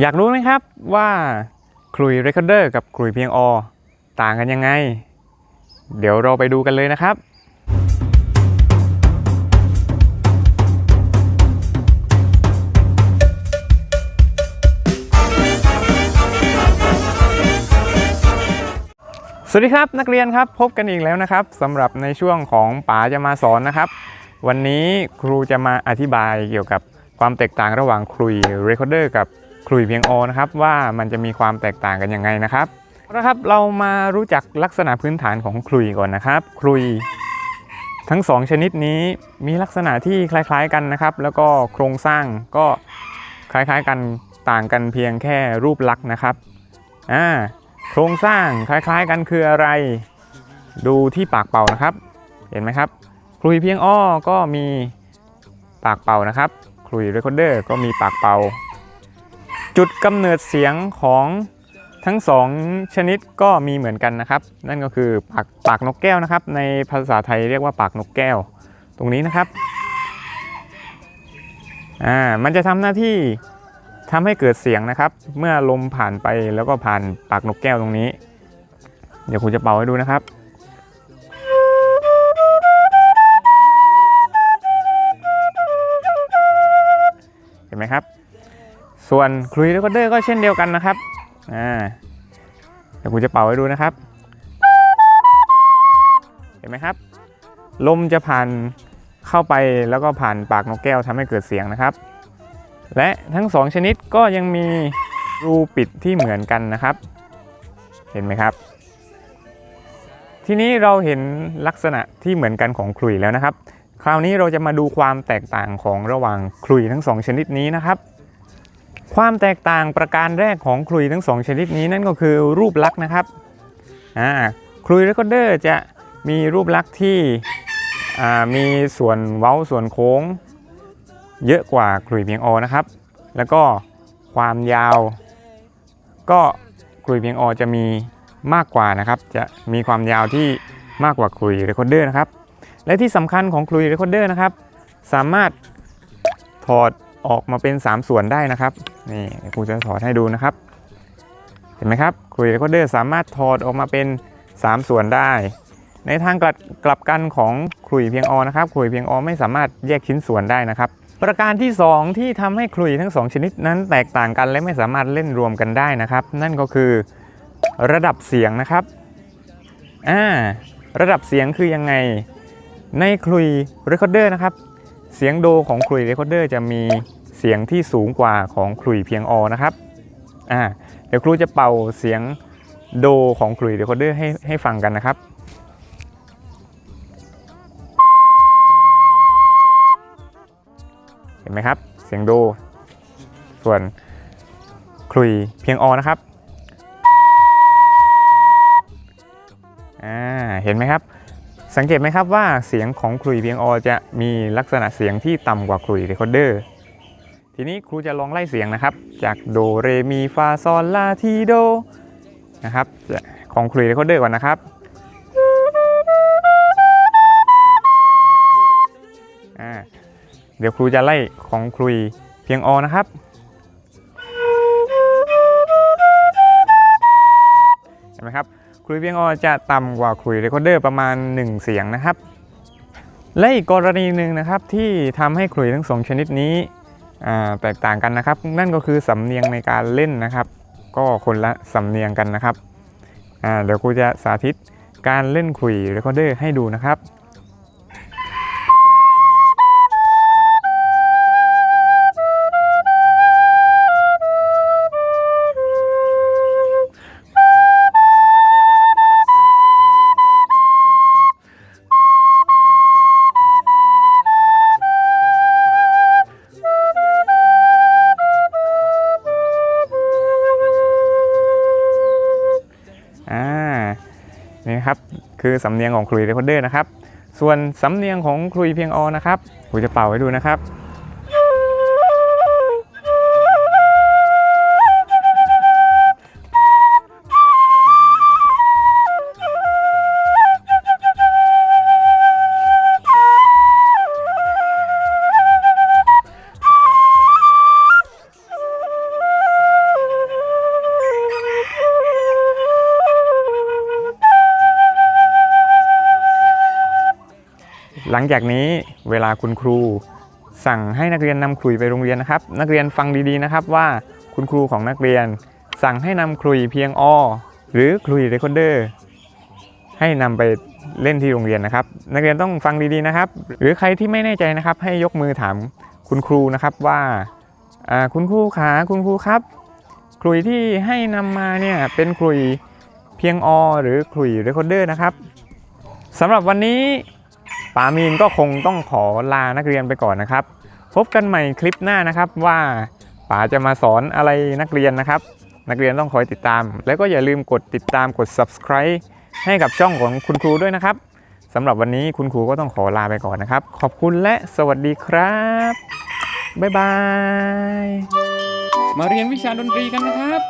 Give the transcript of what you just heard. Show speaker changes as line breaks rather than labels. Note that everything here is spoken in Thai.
อยากรู้ไหมครับว่าคลุยเรคคอร์เดอร์กับคลุยเพียงอต่างกันยังไง เดี๋ยวเราไปดูกันเลยนะครับ สวัสดีครับนักเรียนครับพบกันอีกแล้วนะครับสำหรับในช่วงของป๋าจะมาสอนนะครับ วันนี้ครูจะมาอธิบายเกี่ยวกับความแตกต่างระหว่างคลุยเรคคอร์เดอร์กับ คลุยเพียงอนะครับว่ามันจะมีความแตกต่างกันยังไงนะครับนะครับเรามารู้จักลักษณะพื้นฐานของคลุยก่อนนะครับคลุยทั้งสองชนิดนี้มีลักษณะที่คล้ายๆกันนะครับ แล้วก็โครงสร้างก็คล้ายๆกันต่างกันเพียงแค่รูปลักษณ์นะครับอ่าโครงสร้างคล้ายๆกันคืออะไร ดูที่ปากเป่านะครับ เห็นไหมครับคลุยเพียงอ้อก็มีปากเป่านะครับคลุยเรคคอร์เดอร์ก็มีปากเป่า จุดกำเนิดเสียงของทั้งสองชนิดก็มีเหมือนกันนะครับ นั่นก็คือปากปากนกแก้วนะครับ ในภาษาไทยเรียกว่าปากนกแก้ว ตรงนี้นะครับอ่ามันจะทำหน้าที่ทำให้เกิดเสียงนะครับ เมื่อลมผ่านไปแล้วก็ผ่านปากนกแก้วตรงนี้ เดี๋ยวครูจะเป่าให้ดูนะครับ ส่วนคลุยเรคคอร์เดอร์ก็เช่นเดียวกันนะครับอ่าเดี๋ยวครูจะเป่าให้ดูนะครับ เห็นไหมครับ ลมจะผ่านเข้าไปแล้วก็ผ่านปากนกแก้วทำให้เกิดเสียงนะครับ และทั้งสองชนิดก็ยังมีรูปิดที่เหมือนกันนะครับ เห็นไหมครับ ทีนี้เราเห็นลักษณะที่เหมือนกันของขลุ่ยแล้วนะครับ คราวนี้เราจะมาดูความแตกต่างของระหว่างขลุ่ยทั้งสองชนิดนี้นะครับ ความแตกต่างประการแรกของขลุ่ยทั้งสองชนิดนี้นั่นก็คือรูปลักษณ์นะครับอ่าคลุยเรคคอร์เดอร์จะมีรูปลักษณ์ที่มีส่วนเว้าส่วนโค้ง เยอะกว่าขลุ่ยเพียงอนะครับ แล้วก็ความยาว ก็ขลุ่ยเพียงอจะมีมากกว่านะครับ จะมีความยาวที่มากกว่าขลุ่ยเรคคอร์เดอร์นะครับ และที่สำคัญของขลุ่ยเรคคอร์เดอร์นะครับ สามารถถอด ออกมาเป็น 3 ส่วนได้นะครับ นี่ครูจะถอดให้ดูนะครับ เห็นไหมครับขลุ่ยเรคคอร์เดอร์สามารถถอดออกมาเป็น 3 ส่วนได้ ในทางกลับกลับกันของขลุ่ยเพียงออนะครับขลุ่ยเพียงออไม่สามารถแยกชิ้นส่วนได้นะครับ ประการที่ 2 ที่ทำให้ขลุ่ยทั้ง 2 ชนิดนั้นแตกต่างกันและไม่สามารถเล่นรวมกันได้นะครับ นั่นก็คือระดับเสียงนะครับอ่าระดับเสียงคือยังไงในขลุ่ยเรคคอร์เดอร์นะครับ เสียงโดของขลุยเรคคอร์เดอร์จะมีเสียงที่สูงกว่าของขลุยเพียงอนะครับอ่าเดี๋ยวครูจะเป่าเสียงโดของขลุยเรคคอร์เดอร์ให้ให้ฟังกันนะครับเห็นไหมครับ เสียงโด ส่วนคลุยเพียงอนะครับอ่าเห็นไหมครับ สังเกตไหมครับว่าเสียงของคลุยเพียงอจะมีลักษณะเสียงที่ต่ำกว่าคลุยเรคคอร์เดอร์ ทีนี้ครูจะลองไล่เสียงนะครับ จากโดเรมีฟาซอลลาทีโดนะครับของคลุยเรคคอร์เดอร์ก่อนนะครับเดี๋ยวครูจะไล่ของครุยเพียงอนะครับ คุยเพียงอจะต่ำกว่าคุยเรคคอร์เดอร์ประมาณ 1 เสียงนะครับ และอีกกรณีหนึ่งนะครับที่ทำให้คุยทั้งสองชนิดนี้แตกต่างกันนะครับ นั่นก็คือสำเนียงในการเล่นนะครับ ก็คนละสำเนียงกันนะครับเดี๋ยวครูจะสาธิตการเล่นคุยเรคคอร์เดอร์ให้ดูนะครับ คือสำเนียงของคลุยเรคคอร์เดอร์นะครับ ส่วนสำเนียงของคลุยเพียงออนะครับผมจะเป่าให้ดูนะครับ หลังจากนี้เวลาคุณครู สั่งให้นักเรียนนำขลุยไปโรงเรียนนะครับ นักเรียนฟังดีๆนะครับว่าคุณครูของนักเรียน สั่งให้นำขลุยเพียงอหรือขลุยเรคคอร์เดอร์ให้นำไปเล่นที่โรงเรียนนะครับ นักเรียนต้องฟังดีๆนะครับ หรือใครที่ไม่แน่ใจนะครับ ให้ยกมือถามคุณครูนะครับว่าคุณครูขาคุณครูครับขลุยที่ให้นำมาเนี่ยเป็นขลุยเพียงอหรือขลุยเรคคอร์เดอร์นะครับสำหรับวันนี้ ป๋ามีนก็คงต้องขอลานักเรียนไปก่อนนะครับ พบกันใหม่คลิปหน้านะครับว่าป๋าจะมาสอนอะไรนักเรียนนะครับ นักเรียนต้องคอยติดตาม แล้วก็อย่าลืมกดติดตามกด subscribe ให้กับช่องของคุณครูด้วยนะครับสำหรับวันนี้คุณครูก็ต้องขอลาไปก่อนนะครับ ขอบคุณและสวัสดีครับ บ๊ายบาย มาเรียนวิชาดนตรีกันนะครับ